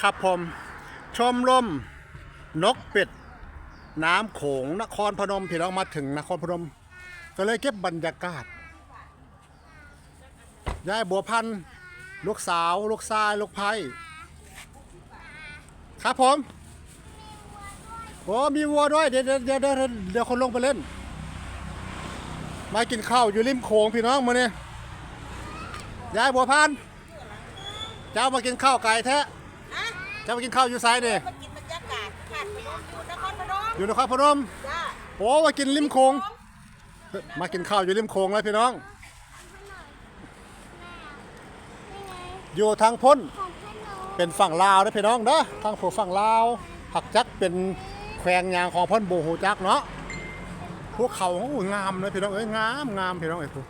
ครับผมชมรมนกเป็ด น้ำโขงนครพนมพี่น้องมาถึงนครพนม ก็เลยเก็บบรรยากาศยายบัวพันธุ์ลูกสาว ลูกชาย ลูกไผ่ครับผมโอ้มีวัวด้วย เดี๋ยวเดี๋ยวเดี๋ยวเดี๋ยวคนลงไปเล่น มากินข้าวอยู่ริมโขงพี่น้องมาเนี่ยยายบัวพันธุ์เจ้ามากินข้าวไก่แท้ อะเจ้ามากินข้าวอยู่ไซด์เนี่ยมากินบรรยากาศขาดพนมอยู่นครพนมอยู่นครพนมจ้าโอ้มากินริมโขงมากินข้าวอยู่ริมโขงเลยพี่น้อง อยู่ทางพ้นเป็นฝั่งลาวนะพี่น้องเด้อทางผู้ฝั่งลาวหักจักเป็นแขวงยางของเพ่นโบหูจักเนาะภูเขาโอ้งามเลยพี่น้องเอ้ยงามงามพี่น้องเอ้ยภู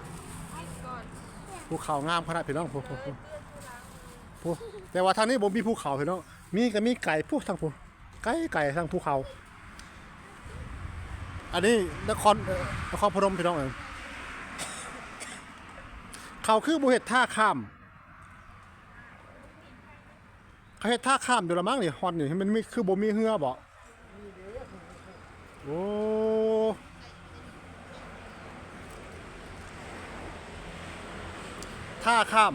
ภูเขางามขนาดพี่น้องภูภูภูภูแต่ว่าทางนี้ผมมีภูเขาพี่น้อง มีก็มีไก่พวกทางภูไก่ไก่ทางภูเขา อันนี้นครนครพนมพี่น้องเองเขาคือบุเห็ดท่าข้ามเขาเห็ดท่าข้ามเดี๋ยวละมั้งนี่ฮอนนี่มันมีคือบ่มีเหือบ่โอ้ท่าข้าม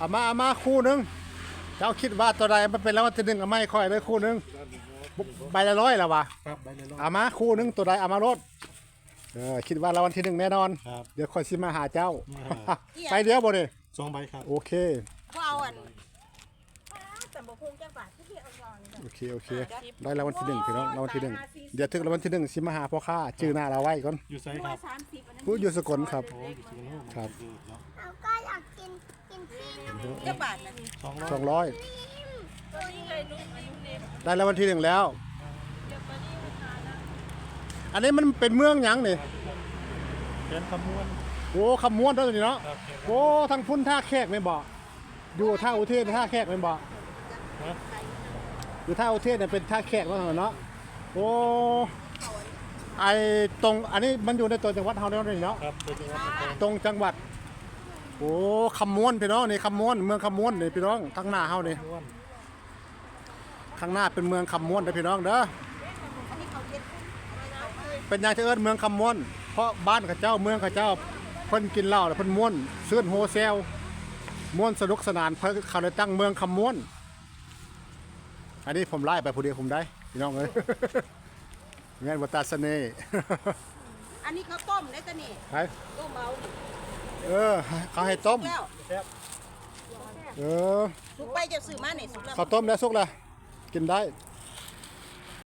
เอามาเอามาคู่หนึงเจ้าคิดว่าตัวใดมันเป็นแล้ววันที่หนึ่งเอาไม่ค่อยเลยคู่หนึงใบละร้อยแล้ววะครับใบละร้อยเอามาคู่หนึงตัวใดเอามารถเออคิดว่ารางวัลที่หนึ่งแน่นอน ครับ เดี๋ยวค่อยสิมาหาเจ้า มา ไปเดียวบ่เนี่ยสองใบครับโอเคก็เอาอันแต่บ่พุงจังบาทที่พี่เอายอนนี่โอเคโอเค ได้รางวัลที่หนึ่งพี่น้องรางวัลที่หนึ่งเดี๋ยวถึงรางวัลที่หนึ่งสิมาหาพ่อค้าชื่อหน้าเราไว้ก่อนอยู่ไซครับสามสิบอันนั้น ผู้อยู่สกลครับ โอ้อยู่ที่นู่นครับเราก็อยากกินกินที่น้ำ จังบาทนะนี่สองร้อยสองร้อยตัวนี้เลยนุ่มอันนี้เล็บได้รางวัลที่หนึ่งแล้ว อันนี้มันเป็นเมืองหยังนี่เป็นคำนวณโอ้คำม้วนเท่านี้เนาะครับโอ้ทางพุ่นท่าแขกไม่นบอกอยู่ท่าอุเทนท่าแขกไม่นบอกฮะอยู่ท่าอุเทนเนี่ยเป็นท่าแขกแล้วเนาะโอ้ไอตรงอันนี้มันอยู่ในตัวจังหวัดเฮาเนาะนี่เนาะครับเป็นจังหวัดนครตรงจังหวัด โอ้คำม้วนพี่น้องนี่คำม้วนเมืองคำม้วนนี่พี่น้องข้างหน้าเฮานี่นวลข้างหน้าเป็นเมืองคำม้วนนะพี่น้องเด้ออันนี้เขาเก็บเป็นอย่างที่เอิ้นเมืองคำม้วนเพราะบ้านข้าเจ้าเมืองข้าเจ้าเพิ่นกินเหล้าแล้วเพิ่นม้วนเสื้อนโฮเซลม้วนสนุกสนานเพิ่นเขาเลยตั้งเมืองคำม้วน อันนี้ผมไล่ไปผู้เดียวผมได้พี่น้องเอ้ยงานวัตตาเสน่ห์อันนี้เขาต้มได้ตัวนี่ไปต้มเอา เออเขาให้ต้ม แล้วเออ สุกไปจะซื้อมาเนี่ยสุกแล้วข้าวต้มแล้วสุกแล้วกินได้